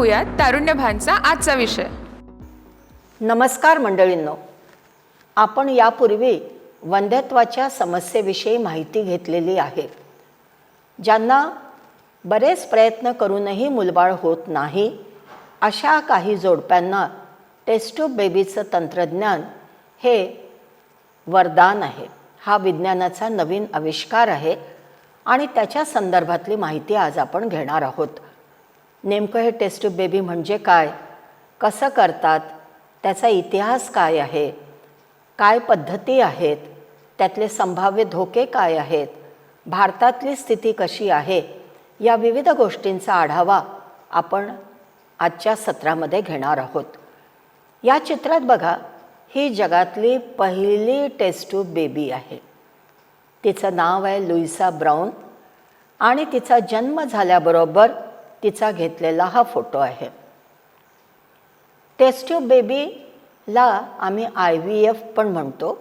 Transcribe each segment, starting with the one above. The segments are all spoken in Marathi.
पाहूयात तारुण्यभानचा आजचा विषय. नमस्कार मंडळींनो. आपण यापूर्वी वंध्यत्वाच्या समस्येविषयी माहिती घेतलेली आहे. ज्यांना बरेच प्रयत्न करूनही मुलबाळ होत नाही अशा काही जोडप्यांना टेस्ट्यूब बेबीचं तंत्रज्ञान हे वरदान आहे. हा विज्ञानाचा नवीन आविष्कार आहे आणि त्याच्या संदर्भातली माहिती आज आपण घेणार आहोत. नेमकं हे टेस्ट्यूब बेबी म्हणजे काय? कसं करतात? त्याचा इतिहास काय आहे? काय पद्धती आहेत? त्यातले संभाव्य धोके काय आहेत? भारतातली स्थिती कशी आहे? या विविध गोष्टींचा आढावा आपण आजच्या सत्रामध्ये घेणार आहोत. या चित्रात बघा ही जगातली पहिली टेस्टू बेबी आहे. तिचं नाव आहे लुईसा ब्राऊन आणि तिचा जन्म झाल्याबरोबर तिचा घेतलेला हा फोटो आहे. टेस्ट्यूब बेबीला आम्ही आय व्ही एफ पण म्हणतो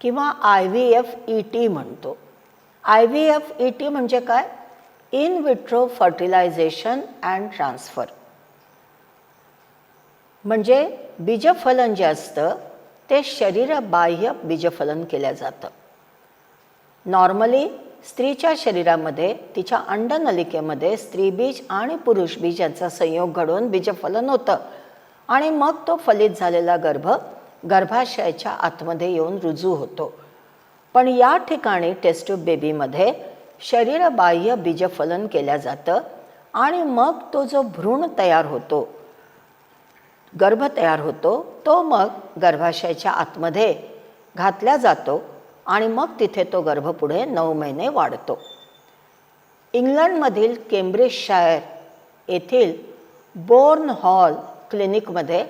किंवा I V F E T म्हणतो. I V F E T म्हणजे काय? In vitro fertilization and transfer म्हणजे बीजफलन जे असतं ते शरीरबाह्य बीजफलन केलं जातं. नॉर्मली स्त्रीच्या शरीरामध्ये तिच्या अंडनलिकेमध्ये स्त्रीबीज आणि पुरुष बीज यांचा संयोग घडून बीजफलन होतं. आणि मग तो फलित झालेला गर्भ गर्भाशयाच्या आतमध्ये येऊन रुजू होतो. पण या ठिकाणी टेस्ट्यूब बेबीमध्ये शरीरबाह्य बीजफलन केलं जातं आणि मग तो जो भ्रूण तयार होतो गर्भ तयार होतो तो मग गर्भाशयाच्या आतमध्ये घातला जातो आणि मग तिथे तो गर्भ पुढे नऊ महिने वाढतो. इंग्लंडमधील केम्ब्रिजशायर येथील बोर्न हॉल क्लिनिकमध्ये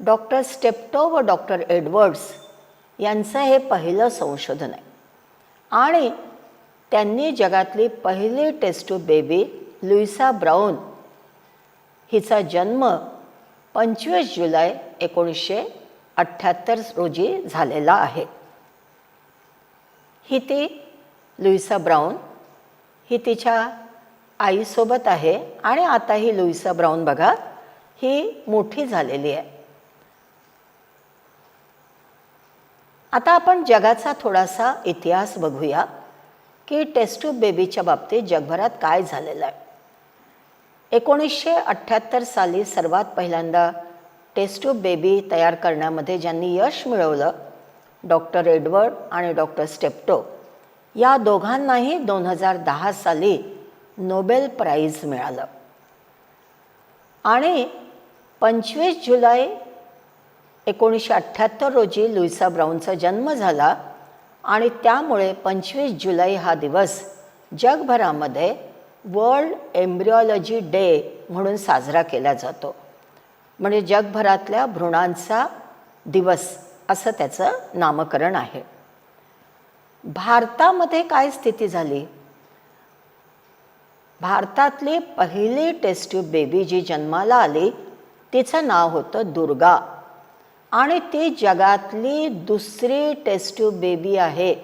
डॉक्टर स्टेप्टो व डॉक्टर एडवर्ड्स यांचं हे पहिलं संशोधन आहे. आणि त्यांनी जगातली पहिली टेस्टू बेबी लुईसा ब्राऊन हिचा जन्म पंचवीस जुलै एकोणीसशे अठ्ठ्याहत्तर रोजी झालेला आहे. ही ती लुईसा ब्राऊन ही तिच्या आईसोबत आहे आणि आता ही लुईसा ब्राऊन बघा ही मोठी झालेली आहे. आता आपण जगाचा थोडासा इतिहास बघूया की टेस्ट्यूब बेबीच्या बाबतीत जगभरात काय झालेलं आहे. एकोणीसशे अठ्ठ्याहत्तर साली सर्वात पहिल्यांदा टेस्ट्यूब बेबी तयार करण्यामध्ये ज्यांनी यश मिळवलं डॉक्टर एडवर्ड आणि डॉक्टर स्टेप्टो या दोघांनाही दोन हजार दहा साली नोबेल प्राईज मिळालं. आणि पंचवीस जुलै एकोणीसशे अठ्ठ्याहत्तर रोजी लुईसा ब्राऊनचा जन्म झाला आणि त्यामुळे पंचवीस जुलै हा दिवस जगभरामध्ये वर्ल्ड एम्ब्रिओलॉजी डे म्हणून साजरा केला जातो. म्हणजे जगभरातल्या भ्रूणांचा दिवस. असं त्याचं नामकरण आहे. भारतामध्ये काय स्थिती झाली? भारतातली पहिली टेस्ट्यूब बेबी जी जन्माला आली तिचं नाव होतं दुर्गा. आणि ती जगातली दुसरी टेस्ट्यूब बेबी आहे.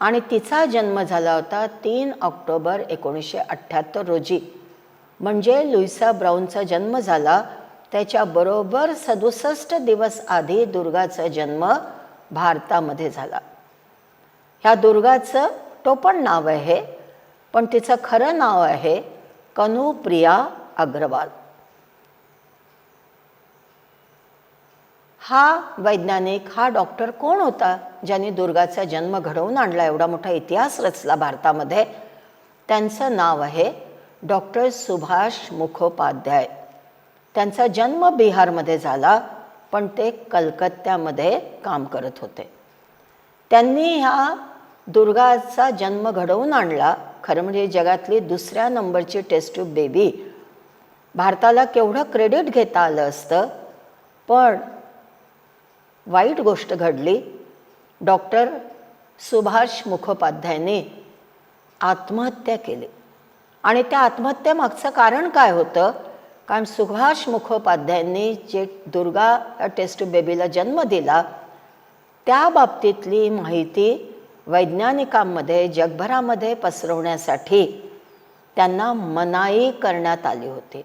आणि तिचा जन्म झाला होता तीन ऑक्टोबर एकोणीसशे अठ्ठ्याहत्तर रोजी. म्हणजे लुईसा ब्राऊनचा जन्म झाला त्याच्याबरोबर सदुसष्ट दिवस आधी दुर्गाचा जन्म भारतामध्ये झाला. ह्या दुर्गाचं टोपण नाव आहे पण तिचं खरं नाव आहे कनुप्रिया अग्रवाल. हा वैज्ञानिक हा डॉक्टर कोण होता ज्यांनी दुर्गाचा जन्म घडवून आणला एवढा मोठा इतिहास रचला भारतामध्ये? त्यांचं नाव आहे डॉक्टर सुभाष मुखोपाध्याय. त्यांचा जन्म बिहारमध्ये झाला पण ते कलकत्त्यामध्ये काम करत होते. त्यांनी ह्या दुर्गाचा जन्म घडवून आणला. खरं म्हणजे जगातली दुसऱ्या नंबरची टेस्ट्यूब बेबी भारताला केवढं क्रेडिट घेता आलं असतं पण वाईट गोष्ट घडली. डॉक्टर सुभाष मुखोपाध्यायने आत्महत्या केली. आणि त्या आत्महत्येमागचं कारण काय होतं? कारण सुभाष मुखोपाध्यायांनी जे दुर्गा टेस्ट बेबीला जन्म दिला त्या बाबतीतली माहिती वैज्ञानिकांमध्ये जगभरामध्ये पसरवण्यासाठी त्यांना मनाई करण्यात आली होती.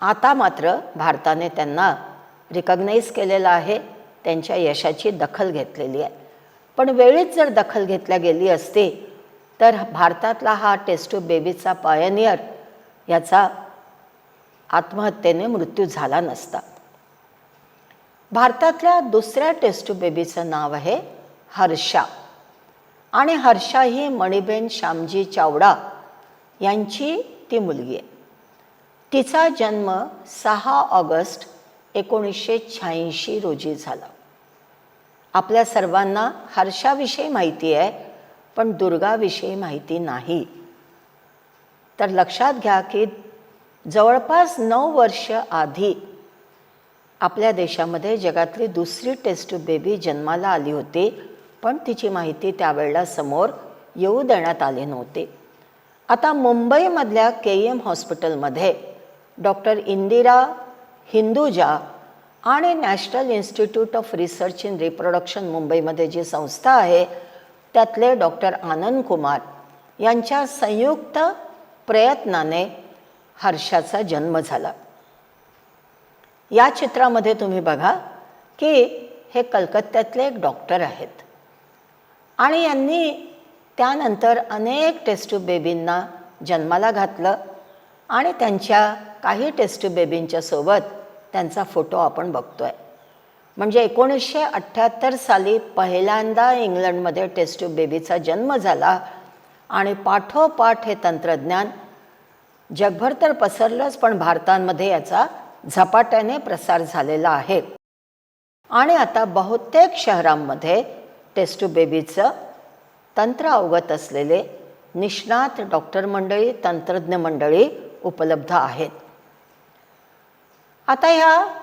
आता मात्र भारताने त्यांना रिकग्नाईज केलेलं आहे त्यांच्या यशाची दखल घेतलेली आहे. पण वेळीच जर दखल घेतल्या गेली असती तर भारतातला हा टेस्टू बेबीचा पायनियर याचा आत्महत्येने मृत्यू झाला नसता. भारतातल्या दुसऱ्या टेस्टू बेबीचं नाव आहे हर्षा. आणि हर्षा ही मणिबेन श्यामजी चावडा यांची ती मुलगी आहे. तिचा जन्म सहा ऑगस्ट एकोणीसशे शहाऐंशी रोजी झाला. आपल्या सर्वांना हर्षाविषयी माहिती आहे पण दुर्गाविषयी माहिती नाही. तर लक्षात घ्या की जवळपास नऊ वर्ष आधी आपल्या देशामध्ये जगातली दुसरी टेस्ट बेबी जन्माला आली होती पण तिची माहिती त्यावेळेला समोर येऊ देण्यात आली नव्हती. आता मुंबईमधल्या के एम हॉस्पिटलमध्ये डॉक्टर इंदिरा हिंदुजा आणि national institute of research in reproduction मुंबईमध्ये जी संस्था आहे त्यातले डॉक्टर आनंद कुमार यांच्या संयुक्त प्रयत्नाने हर्षाचा जन्म झाला. या चित्रामध्ये तुम्ही बघा की हे कलकत्त्यातले एक डॉक्टर आहेत. आणि यांनी त्यानंतर अनेक टेस्टू बेबींना जन्माला घातलं आणि त्यांच्या काही टेस्ट्यूब बेबींच्या सोबत त्यांचा फोटो आपण बघतोय. म्हणजे एकोणीसशे अठ्ठ्याहत्तर साली पहिल्यांदा इंग्लंडमध्ये टेस्टू बेबीचा जन्म झाला आणि पाठोपाठ हे तंत्रज्ञान जगभर तर पसरलंच पण भारतामध्ये याचा झपाट्याने प्रसार झालेला आहे. आणि आता बहुतेक शहरांमध्ये टेस्टू बेबीचं तंत्र अवगत असलेले निष्णात डॉक्टर मंडळी तंत्रज्ञ मंडळी उपलब्ध आहेत. आता ह्या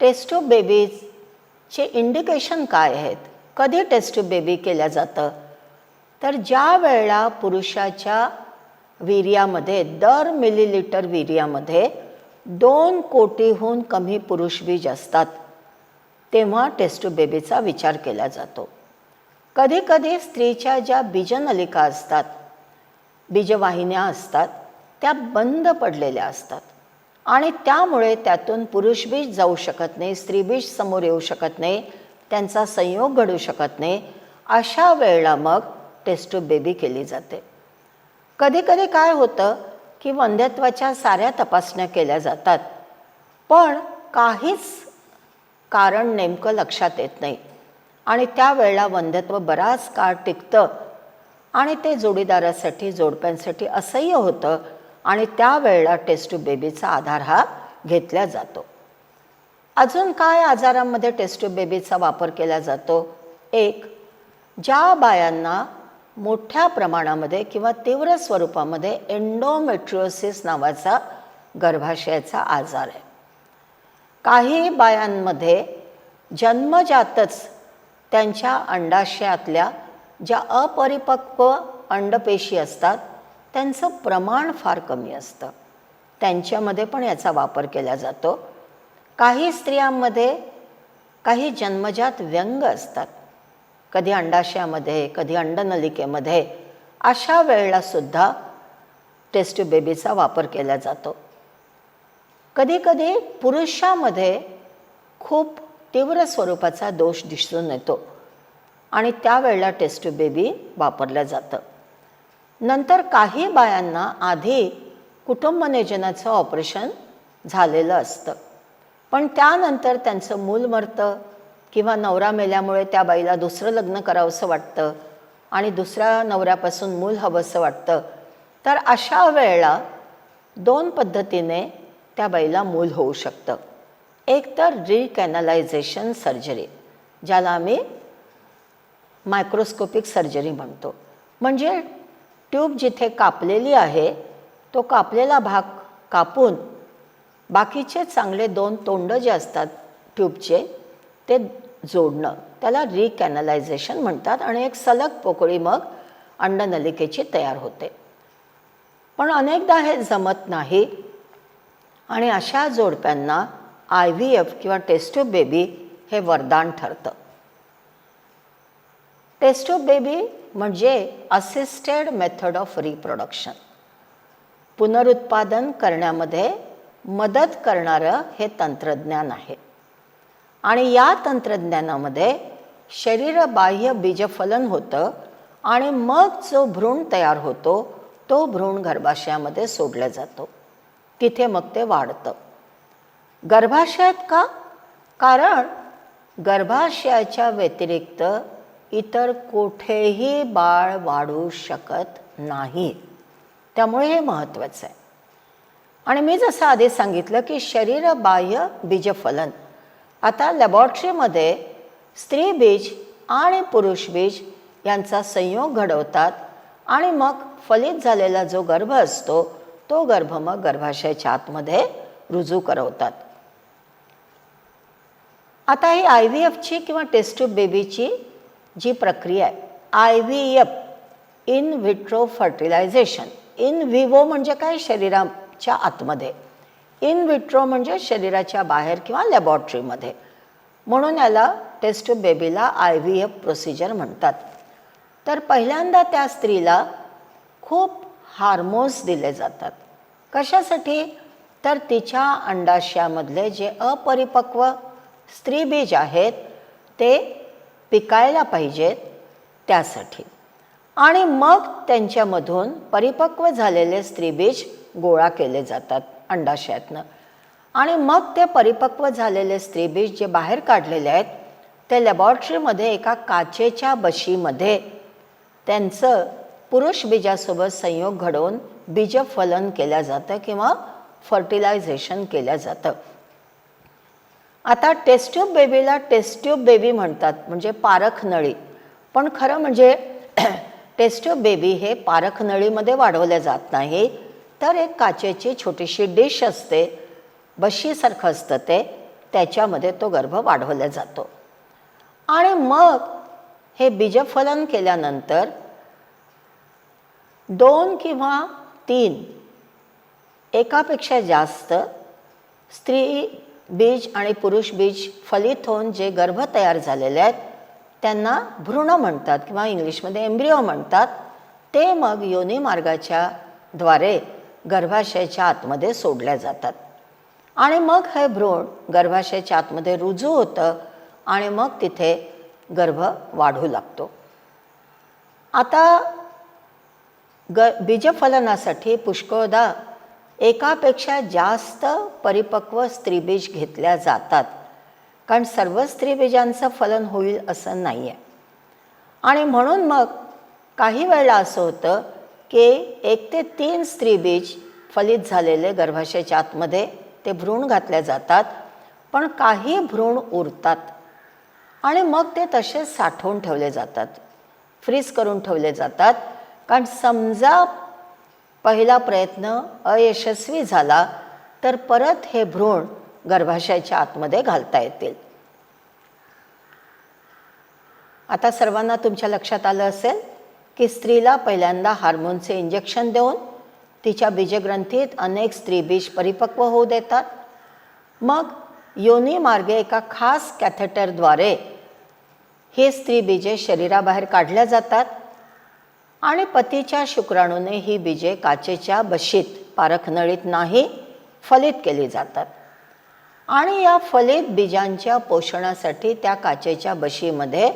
टेस्टू बेबीजचे इंडिकेशन काय आहेत? कधी टेस्टू बेबी केल्या जातं? तर ज्या वेळेला पुरुषाच्या वीर्यामध्ये दर मिलीलिटर वीर्यामध्ये दोन कोटीहून कमी पुरुष बीज असतात. तेव्हा टेस्टू बेबीचा विचार केला जातो. कधीकधी स्त्रीच्या ज्या बीजनलिका असतात बीजवाहिन्या असतात त्या बंद पडलेल्या असतात. आणि त्यामुळे त्यातून पुरुष बीज जाऊ शकत नाही स्त्री बीज समोर येऊ शकत नाही त्यांचा संयोग घडू शकत नाही. अशा वेळेला मग टेस्टू बेबी केली जाते. कधीकधी काय होतं की वंध्यत्वाच्या साऱ्या तपासण्या केल्या जातात. पण काहीच कारण नेमकं लक्षात येत नाही. आणि त्यावेळेला वंध्यत्व बराच काळ टिकतं. आणि ते जोडीदारासाठी जोडप्यांसाठी असह्य होतं आणि त्यावेळेला टेस्टू बेबीचा आधार हा घेतला जातो. अजून काय आजारांमध्ये टेस्टू बेबीचा वापर केला जातो? एक ज्या बायांना मोठ्या प्रमाणामध्ये किंवा तीव्र स्वरूपामध्ये एन्डोमेट्रिओसिस नावाचा गर्भाशयाचा आजार आहे. काही बायांमध्ये जन्मजातच त्यांच्या अंडाशयातल्या ज्या अपरिपक्व अंडपेशी असतात त्यांचं प्रमाण फार कमी असतं. त्यांच्यामध्ये पण याचा वापर केला जातो. काही स्त्रियांमध्ये काही जन्मजात व्यंग असतात. कधी अंडाशयामध्ये कधी अंडनलिकेमध्ये अशा वेळेला सुद्धा टेस्ट्यू बेबीचा वापर केला जातो. कधीकधी पुरुषामध्ये खूप तीव्र स्वरूपाचा दोष दिसून येतो आणि त्यावेळेला टेस्ट बेबी वापरलं जातं. नंतर काही बायांना आधी कुटुंबनियोजनाचं ऑपरेशन झालेलं असतं. पण त्यानंतर त्यांचं मूल मरतं किंवा नवरा मेल्यामुळे त्या बाईला दुसरं लग्न करावंसं वाटतं आणि दुसऱ्या नवऱ्यापासून मूल हवंसं वाटतं तर अशा वेळेला दोन पद्धतीने त्या बाईला मूल होऊ शकतं. एक तर रिकॅनलायझेशन सर्जरी ज्याला आम्ही मायक्रोस्कोपिक सर्जरी म्हणतो. म्हणजे ट्यूब जिथे कापलेली आहे तो कापलेला भाग कापून बाकीचे चांगले दोन तोंड जे असतात ट्यूबचे ते जोडणं. त्याला रिकॅनलायझेशन म्हणतात आणि एक सलग पोकळी मग अंडनलिकेची तयार होते. पण अनेकदा हे जमत नाही आणि अशा जोडप्यांना आय व्ही एफ किंवा टेस्ट्यूब बेबी हे वरदान ठरतं. टेस्ट्यूब बेबी म्हणजे असिस्टेड मेथड ऑफ रिप्रोडक्शन पुनरुत्पादन करण्यामध्ये मदत करणारं हे तंत्रज्ञान आहे. आणि या तंत्रज्ञानामध्ये शरीरबाह्य बीजफलन होतं आणि मग जो भ्रूण तयार होतो तो भ्रूण गर्भाशयामध्ये सोडला जातो. तिथे मग ते वाढतं. गर्भाशयात का? कारण गर्भाशयाच्या व्यतिरिक्त इतर कुठेही बाळ वाढू शकत नाही. त्यामुळे हे महत्त्वाचं आहे. आणि मी जसं आधी सांगितलं की शरीरबाह्य बीजफलन आता लॅबॉरेटरीमध्ये स्त्री बीज आणि पुरुष बीज यांचा संयोग घडवतात आणि मग फलित झालेला जो गर्भ असतो तो गर्भ मग गर्भाशयाच्या आतमध्ये रुजू करवतात. आता ही आय व्ही एफची किंवा टेस्ट ट्यूब बेबीची जी प्रक्रिया आहे I V F in vitro fertilization in vivo म्हणजे काय? शरीराच्या आतमध्ये. इन विट्रो म्हणजे शरीराच्या बाहेर किंवा लॅबॉरेटरीमध्ये म्हणून याला टेस्ट बेबीला आय व्ही एफ प्रोसिजर म्हणतात. तर पहिल्यांदा त्या स्त्रीला खूप हार्मोन्स दिले जातात. कशासाठी? तर तिच्या अंडाशयामधले जे अपरिपक्व स्त्रीबीज आहेत ते पिकायला पाहिजेत त्यासाठी. आणि मग त्यांच्यामधून परिपक्व झालेले स्त्रीबीज गोळा केले जातात. अंडाशयातनं आणि मग ते परिपक्व झालेले स्त्रीबीज जे बाहेर काढलेले आहेत ते लॅबॉरेटरीमध्ये एका काचेच्या बशीमध्ये त्यांचं पुरुष बीजासोबत संयोग घडवून बीजफलन केलं जातं किंवा फर्टिलायझेशन केलं जातं. आता टेस्ट्यूब बेबीला टेस्ट्यूब बेबी म्हणतात म्हणजे पारख नळी. पण खरं म्हणजे टेस्ट्यूब बेबी हे पारख नळीमध्ये वाढवल्या जात नाही. तर एक काचेची छोटीशी डिश असते बशीसारखं असतं ते त्याच्यामध्ये तो गर्भ वाढवला जातो. आणि मग हे बीजफलन केल्यानंतर दोन किंवा तीन एकापेक्षा जास्त स्त्री बीज आणि पुरुष बीज फलित होऊन जे गर्भ तयार झालेले आहेत त्यांना भ्रूण म्हणतात किंवा इंग्लिशमध्ये एम्ब्रिओ म्हणतात ते मग योनी मार्गाच्या द्वारे गर्भाशयाच्या आतमध्ये सोडल्या जातात. आणि मग हे भ्रूण गर्भाशयाच्या आतमध्ये रुजू होतं आणि मग तिथे गर्भ वाढू लागतो. आता ग बीजफलनासाठी पुष्कळदा एकापेक्षा जास्त परिपक्व स्त्रीबीज घेतल्या जातात. कारण सर्व स्त्रीबीजांचं फलन होईल असं नाही आहे आणि म्हणून मग काही वेळेला असं होतं की एक ते तीन स्त्रीबीज फलित झालेले गर्भाशयाच्या आतमध्ये ते भ्रूण घातले जातात पण काही भ्रूण उरतात आणि मग ते तसेच साठवून ठेवले जातात फ्रीज करून ठेवले जातात. कारण समजा पहिला प्रयत्न अयशस्वी झाला तर परत हे भ्रूण गर्भाशयाच्या आतमध्ये घालता येतील. आता सर्वांना तुमच्या लक्षात आलं असेल? की स्त्रीला पहिल्यांदा हार्मोनचे इंजेक्शन देऊन तिच्या बीजग्रंथीत अनेक स्त्रीबीज परिपक्व होऊ देतात. मग योनी मार्गे एका खास कॅथेटरद्वारे हे स्त्रीबीजे शरीराबाहेर काढल्या जातात आणि पतीच्या शुक्राणूने ही बीजे काचेच्या बशीत पारखनळीत नाही फलित केली जातात. आणि या फलित बीजांच्या पोषणासाठी त्या काचेच्या बशीमध्ये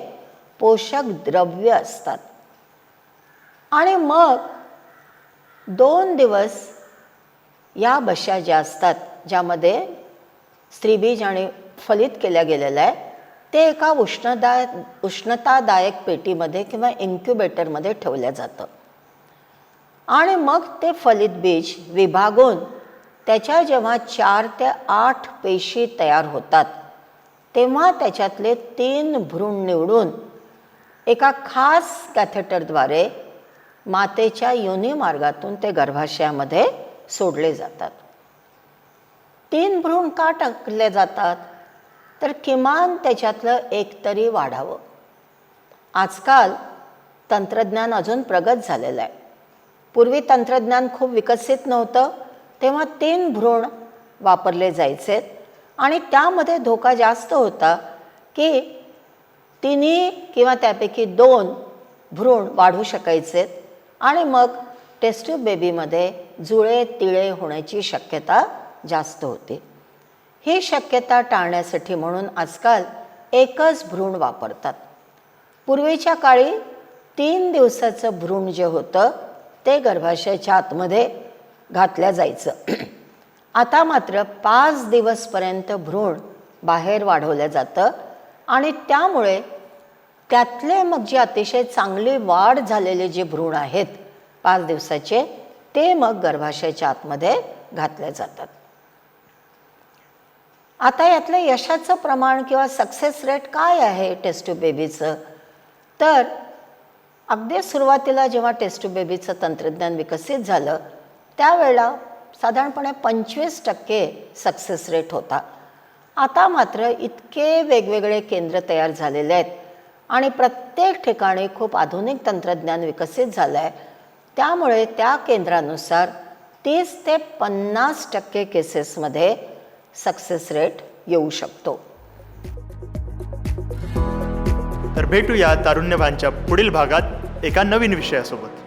पोषक द्रव्य असतात. आणि मग दोन दिवस या बशा ज्या असतात ज्यामध्ये स्त्रीबीज आणि फलित केल्या गेलेल्या आहे ते एका उष्णदाय उष्णतादायक पेटीमध्ये किंवा इन्क्युबेटरमध्ये ठेवलं जातं. आणि मग ते फलित बीज विभागून त्याच्या जेव्हा चार ते आठ पेशी तयार होतात तेव्हा त्याच्यातले तीन भ्रूण निवडून एका खास कॅथेटरद्वारे मातेच्या योनी मार्गातून ते गर्भाशयामध्ये सोडले जातात. तीन भ्रूण का टाकले जातात? तर किमान त्याच्यातलं एक तरी वाढावं. आजकाल तंत्रज्ञान अजून प्रगत झालेलं आहे. पूर्वी तंत्रज्ञान खूप विकसित नव्हतं तेव्हा तीन भ्रूण वापरले जायचे आणि त्यामध्ये धोका जास्त होता की तिन्ही किंवा त्यापैकी दोन भ्रूण वाढू शकायचे. आणि मग टेस्ट्यूब बेबीमध्ये जुळे तिळे होण्याची शक्यता जास्त होते. ही शक्यता टाळण्यासाठी म्हणून आजकाल एकच भ्रूण वापरतात. पूर्वीच्या काळी तीन दिवसाचं भ्रूण जे होतं ते गर्भाशयाच्या आतमध्ये घातल्या जायचं. आता मात्र पाच दिवसपर्यंत भ्रूण बाहेर वाढवलं जातं आणि त्यामुळे त्यातले मग जे अतिशय चांगली वाढ झालेले जे भ्रूण आहेत पाच दिवसाचे ते मग गर्भाशयाच्या आतमध्ये घातले जातात. आता यातलं यशाचं प्रमाण किंवा सक्सेस रेट काय आहे टेस्टू बेबीचं तर अगदी सुरुवातीला जेव्हा टेस्टू बेबीचं तंत्रज्ञान विकसित झालं त्यावेळेला साधारणपणे पंचवीस टक्के सक्सेस रेट होता. आता मात्र इतके वेगवेगळे केंद्र तयार झालेले आहेत. आणि प्रत्येक ठिकाणी खूप आधुनिक तंत्रज्ञान विकसित झालं आहे त्यामुळे त्या केंद्रानुसार तीस ते पन्नास टक्के केसेसमध्ये सक्सेस रेट येऊ शकतो. तर भेटूया तारुण्यभानच्या पुढील भागात एका नवीन विषयासोबत.